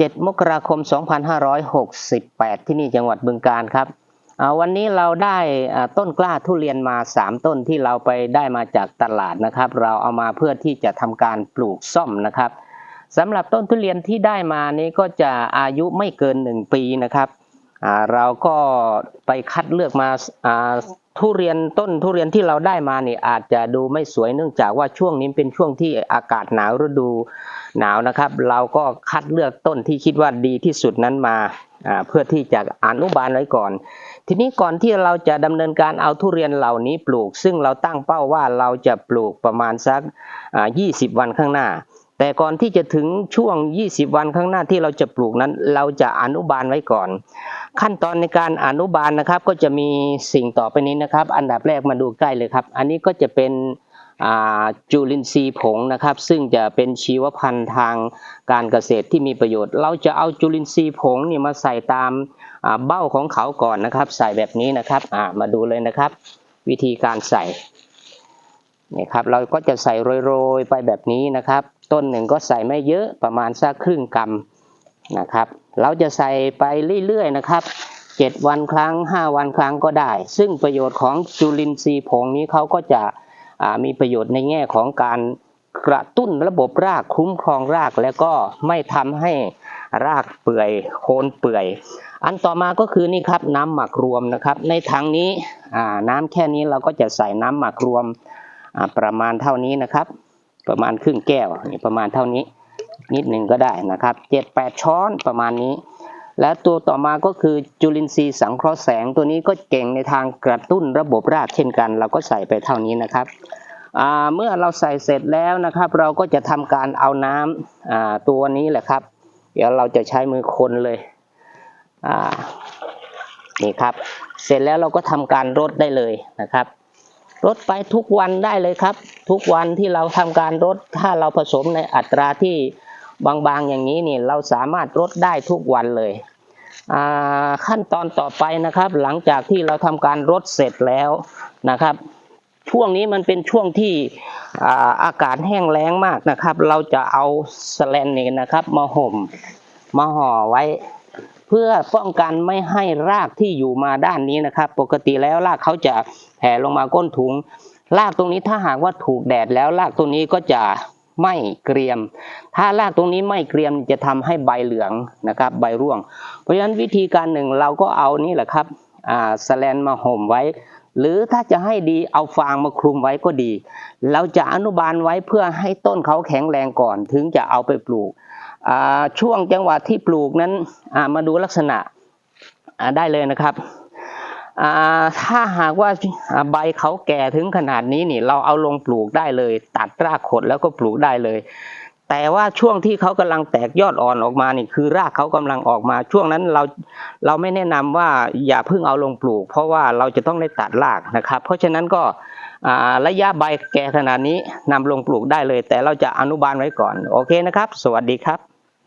7 มกราคม 2568 ที่นี่จังหวัดบึงกาฬครับ วันนี้เราได้ต้นกล้าทุเรียนมา 3 ต้นที่เราไปได้มาจากตลาดนะครับ เราเอามาเพื่อที่จะทำการปลูกซ่อมนะครับสำหรับต้นทุเรียนที่ได้มานี้ก็จะอายุไม่เกิน 1 ปีนะครับเราก็ไปคัดเลือกมา ทุเรียนต้นทุเรียนที่เราได้มาเนี่ยอาจจะดูไม่สวยเนื่องจากว่าช่วงนี้เป็นช่วงที่อากาศหนาวฤดูหนาวนะครับ เราก็คัดเลือกต้นที่คิดว่าดีที่สุดนั้นมาเพื่อที่จะอนุบาลไว้ก่อน ทีนี้ก่อนที่เราจะดำเนินการเอาทุเรียนเหล่านี้ปลูก ซึ่งเราตั้งเป้าว่าเราจะปลูกประมาณสัก 20 วันข้างหน้า แต่ก่อนที่จะถึงช่วง 20 วันข้างหน้าที่เราจะปลูกนั้น เราจะอนุบาลไว้ก่อน ขั้นตอนในการอนุบาลนะครับก็จะมีสิ่งต่อไปนี้นะครับ อันดับแรกมาดูใกล้เลยครับ อันนี้ก็จะเป็นจุลินทรีย์ผงนะครับ ซึ่งจะเป็นชีวพันธุ์ทางการเกษตรที่มีประโยชน์ เราจะเอาจุลินทรีย์ผงนี่มาใส่ตามเบ้าของเขาก่อนนะครับ ใส่แบบนี้นะครับมาดูเลยนะครับ วิธีการใส่นี่ครับเราก็จะใส่โรยๆไปแบบนี้นะครับ ต้นหนึ่งก็ใส่ไม่เยอะประมาณสักครึ่งกำ นะครับ เราจะใส่ไปเรื่อยๆนะครับ 7 วันครั้ง 5 วันครั้งก็ได้ ซึ่งประโยชน์ของจุลินทรีย์ผงนี้เขาก็จะมีประโยชน์ในแง่ของการกระตุ้นระบบรากคุ้มครองรากแล้วก็ไม่ทำให้รากเปื่อยโคนเปื่อย อันต่อมาก็คือนี่ครับน้ำหมักรวมนะครับ ในถังนี้น้ำแค่นี้เราก็จะใส่น้ำหมักรวมประมาณเท่านี้นะครับ ประมาณครึ่งแก้วประมาณเท่านี้ นิดหนึ่งก็ได้นะครับเจ็ดแปดช้อนประมาณนี้ และตัวต่อมาก็คือจุลินทรีย์สังเคราะห์แสงตัวนี้ก็เก่งในทางกระตุ้นระบบรากเช่นกัน เราก็ใส่ไปเท่านี้นะครับเมื่อเราใส่เสร็จแล้วนะครับ เราก็จะทำการเอาน้ำอ่าตัวนี้แหละครับ เดี๋ยวเราจะใช้มือคนเลยนี่ครับ เสร็จแล้วเราก็ทำการรดได้เลยนะครับรดไปทุกวันได้เลยครับ ทุกวันที่เราทำการรดถ้าเราผสมในอัตราที่ บางๆอย่างนี้นี่เราสามารถรดได้ทุกวันเลย ขั้นตอนต่อไปนะครับ หลังจากที่เราทำการรดเสร็จแล้วนะครับ ช่วงนี้มันเป็นช่วงที่อาอากาศแห้งแล้งมากนะครับ เราจะเอาสแลนนี่นะครับ มาห่มมาห่อไว้เพื่อป้องกันไม่ให้รากที่อยู่มาด้านนี้นะครับ ปกติแล้วรากเขาจะแผ่ลงมาก้นถุง รากตรงนี้ถ้าหากว่าถูกแดดแล้วรากตรงนี้ก็จะ ไม่เกรียม ถ้ารากตรงนี้ไม่เกรียมจะทำให้ใบเหลืองนะครับ ใบร่วง เพราะฉะนั้นวิธีการหนึ่งเราก็เอานี่แหละครับอ่าสแลนมาห่มไว้ หรือถ้าจะให้ดีเอาฟางมาคลุมไว้ก็ดี เราจะอนุบาลไว้เพื่อให้ต้นเขาแข็งแรงก่อน ถึงจะเอาไปปลูกช่วงจังหวะที่ปลูกนั้นมาดูลักษณะได้เลยนะครับ ถ้าหากว่าใบเขาแก่ถึงขนาดนี้นี่ เราเอาลงปลูกได้เลย ตัดรากขดแล้วก็ปลูกได้เลย แต่ว่าช่วงที่เขากำลังแตกยอดอ่อนออกมานี่คือรากเขากำลังออกมา ช่วงนั้นเราเราไม่แนะนำว่าอย่าเพิ่งเอาลงปลูก เพราะว่าเราจะต้องได้ตัดรากนะครับ เพราะฉะนั้นก็ระยะใบแก่ขนาดนี้นำลงปลูกได้เลย แต่เราจะอนุบาลไว้ก่อนโอเคนะครับ สวัสดีครับ